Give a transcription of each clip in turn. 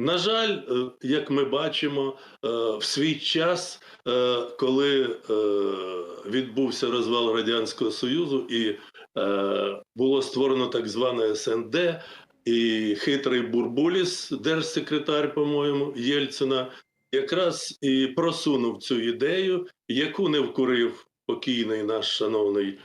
На жаль, е, як ми бачимо, е, в свій час, е, коли відбувся розвал Радянського Союзу і було створено так зване СНД, і хитрий Бурбуліс, держсекретар, по-моєму, Єльцина, якраз і просунув цю ідею, яку не вкурив покійний наш шановний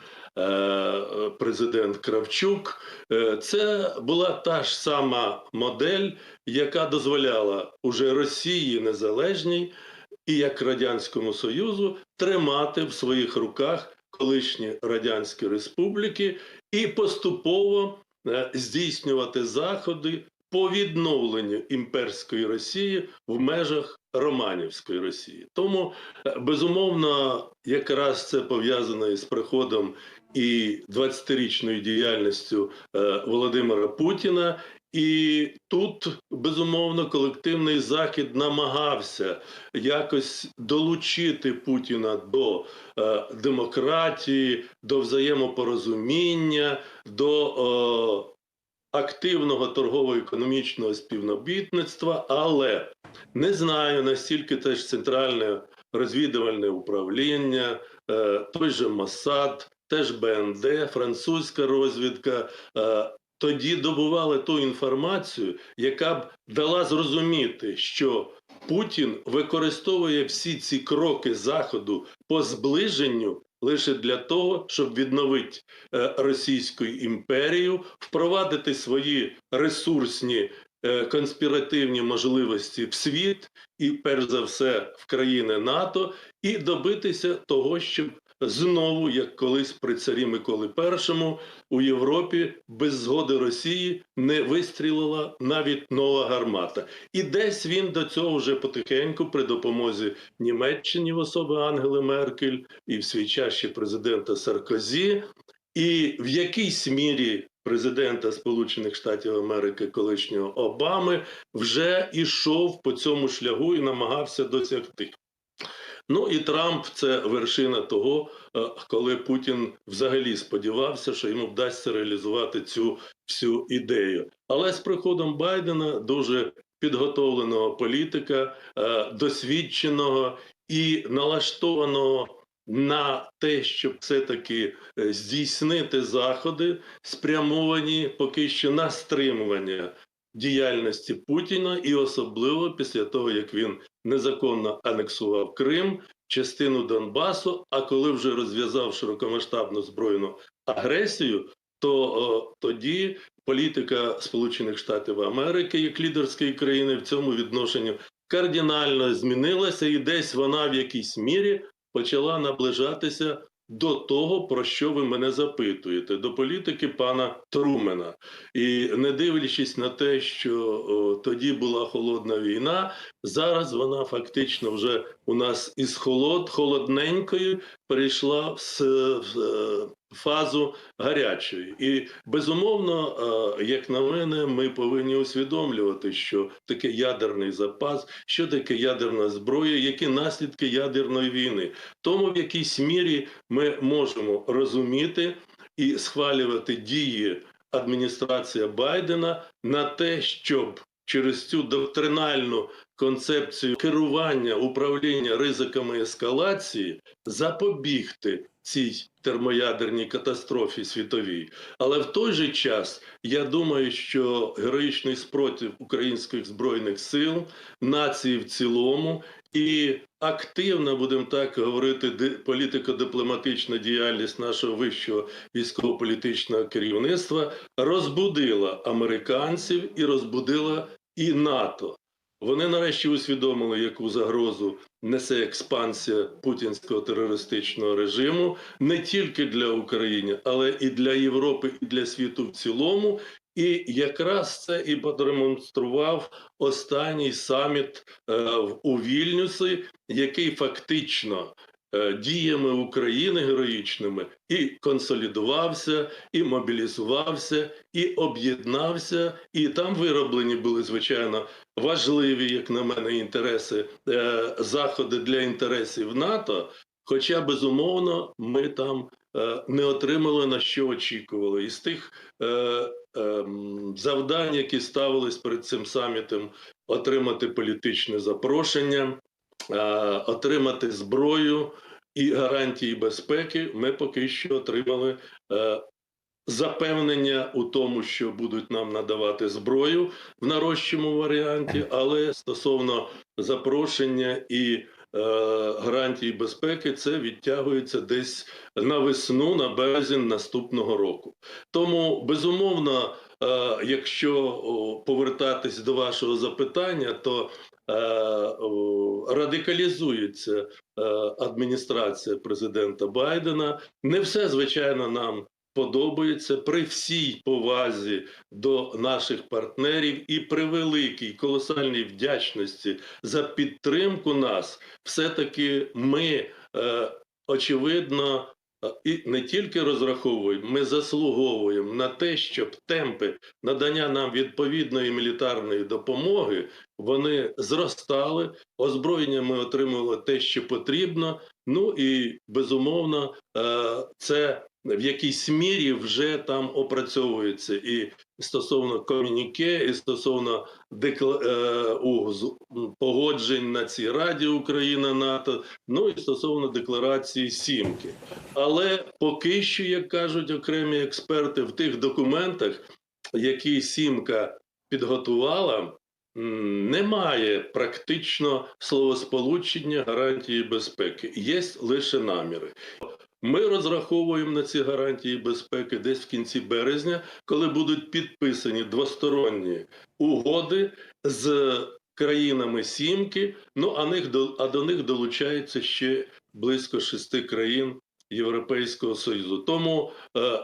президент Кравчук. Е, Це була та ж сама модель, яка дозволяла уже Росії незалежній і як Радянському Союзу тримати в своїх руках колишні радянські республіки і поступово е, здійснювати заходи по відновленню імперської Росії в межах Романівської Росії. Тому е, безумовно, якраз це пов'язано із приходом і 20-річною діяльністю е, Володимира Путіна. І тут безумовно колективний захід намагався якось долучити Путіна до е, демократії, до взаємопорозуміння, до е, активного торгово-економічного співробітництва, але не знаю настільки теж центральне розвідувальне управління, е, той же Моссад, теж БНД, французька розвідка. е, тоді добували ту інформацію, яка б дала зрозуміти, що Путін використовує всі ці кроки заходу по зближенню лише для того, щоб відновити е, Російську імперію, впровадити свої ресурсні е, конспіративні можливості в світ і, перш за все, в країни НАТО, і добитися того, щоб знову, як колись при царі Миколи І, у Європі без згоди Росії не вистрілила навіть нова гармата. І десь він до цього вже потихеньку при допомозі Німеччині в особи Ангели Меркель і в свій час ще президента Саркозі, і в якійсь мірі президента Сполучених Штатів Америки колишнього Обами вже ішов по цьому шляху і намагався досягти. Ну і Трамп це вершина того, е, коли Путін взагалі сподівався, що йому вдасться реалізувати цю всю ідею. Але з приходом Байдена дуже підготовленого політика, е, досвідченого і налаштованого на те, щоб все-таки е, здійснити заходи, спрямовані поки що на стримування діяльності Путіна, і особливо після того, як він незаконно анексував Крим, частину Донбасу. А коли вже розв'язав широкомасштабну збройну агресію, то о, тоді політика Сполучених Штатів Америки як лідерської країни в цьому відношенні кардинально змінилася, і десь вона в якійсь мірі почала наближатися до того, про що ви мене запитуєте, до політики пана Трумена. І не дивлячись на те, що о, тоді була холодна війна, зараз вона фактично вже у нас із холод, холодненькою перейшла в, в, в е, фазу гарячої. І безумовно, е, як на мене, ми повинні усвідомлювати, що таке ядерний запас, що таке ядерна зброя, які наслідки ядерної війни. Тому в якійсь мірі ми можемо розуміти і схвалювати дії адміністрації Байдена на те, щоб через цю доктринальну концепцію керування управління ризиками ескалації запобігти цій термоядерній катастрофі світовій. Але в той же час я думаю, що героїчний спротив українських збройних сил, нації в цілому і активна, будемо так говорити, політико-дипломатична діяльність нашого вищого військово-політичного керівництва розбудила американців і розбудила і НАТО. Вони нарешті усвідомили, яку загрозу несе експансія путінського терористичного режиму не тільки для України, але і для Європи, і для світу в цілому. І якраз це і продемонстрував останній саміт е, у Вільнюсі, який фактично діями України героїчними і консолідувався, і мобілізувався, і об'єднався, і там вироблені були звичайно важливі, як на мене, інтереси е, заходи для інтересів НАТО. Хоча безумовно ми там е, не отримали на що очікували із тих е, ем, завдань, які ставились перед цим самітом отримати політичне запрошення, е, отримати зброю і гарантії безпеки. Ми поки що отримали е, запевнення у тому, що будуть нам надавати зброю в нарощому варіанті, але стосовно запрошення і е, гарантії безпеки, це відтягується десь на весну, на березень наступного року. Тому безумовно, е, якщо повертатись до вашого запитання, то радикалізується е, адміністрація президента Байдена. Не все звичайно нам подобається при всій повазі до наших партнерів і при великій колосальній вдячності за підтримку нас, все-таки ми е, очевидно. І не тільки розраховуємо, ми заслуговуємо на те, щоб темпи надання нам відповідної мілітарної допомоги вони зростали. Озброєння ми отримували те, що потрібно. Ну і безумовно, е, це в якійсь мірі вже там опрацьовується і стосовно комюніке, і стосовно декла... е, погоджень на цій Раді Україна НАТО, ну і стосовно декларації Сімки. Але поки що, як кажуть окремі експерти, в тих документах, які Сімка підготувала, немає практично словосполучення гарантії безпеки. Є лише наміри. Ми розраховуємо на ці гарантії безпеки десь в кінці березня, коли будуть підписані двосторонні угоди з країнами Сімки. Ну а них а до них долучається ще близько шести країн Європейського Союзу. Тому е,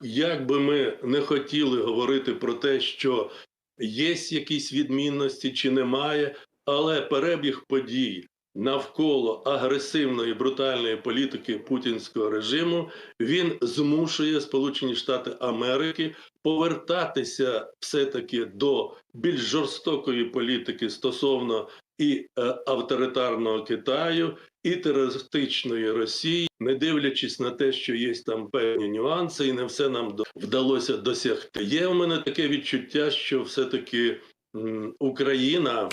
як би ми не хотіли говорити про те, що є якісь відмінності чи немає, але перебіг подій навколо агресивної брутальної політики путінського режиму він змушує Сполучені Штати Америки повертатися все-таки до більш жорстокої політики стосовно і е, авторитарного Китаю, і терористичної Росії, не дивлячись на те, що є там певні нюанси, і не все нам вдалося досягти. Є у мене таке відчуття, що все-таки м, Україна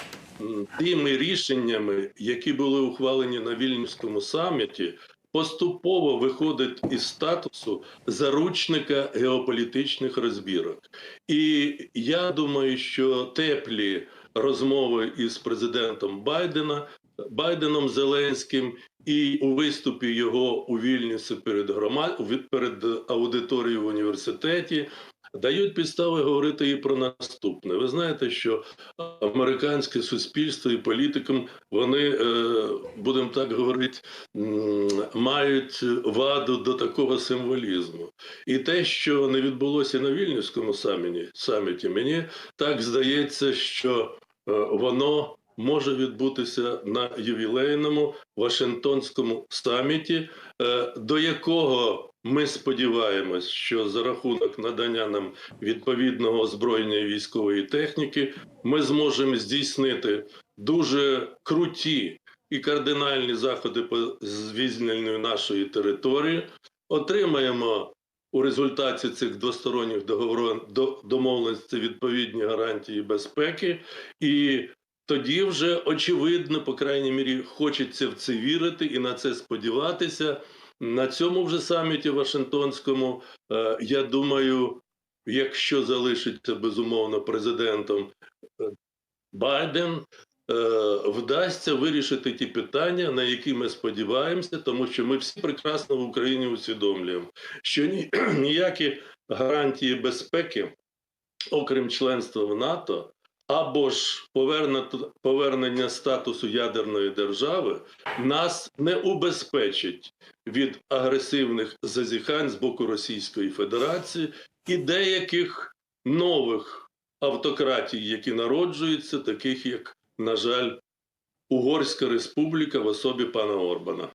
тими рішеннями, які були ухвалені на Вільнюському саміті, поступово виходить із статусу заручника геополітичних розбірок. І я думаю, що теплі розмови із президентом Байдена, Байденом Зеленським, і у виступі його у Вільнюсі перед громад перед аудиторією в університеті дають підстави говорити і про наступне. Ви знаєте, що американське суспільство і політикам вони, е, будемо так говорити, мають ваду до такого символізму. І те, що не відбулося на Вільнюському саміті, мені так здається, що е, воно може відбутися на ювілейному Вашингтонському саміті, до якого ми сподіваємось, що за рахунок надання нам відповідного озброєння військової техніки ми зможемо здійснити дуже круті і кардинальні заходи по звільненню нашої території, отримаємо у результаті цих двосторонніх договорів до домовленостей відповідні гарантії безпеки, і тоді вже очевидно, по крайній мірі, хочеться в це вірити і на це сподіватися. На цьому вже саміті Вашингтонському, е, я думаю, якщо залишиться безумовно президентом е, Байден, е, вдасться вирішити ті питання, на які ми сподіваємося, тому що ми всі прекрасно в Україні усвідомлюємо, що ніякі гарантії безпеки, окрім членства в НАТО, або ж повернення, статусу ядерної держави, нас не убезпечить від агресивних зазіхань з боку Російської Федерації і деяких нових автократій, які народжуються, таких як, на жаль, Угорська Республіка в особі пана Орбана.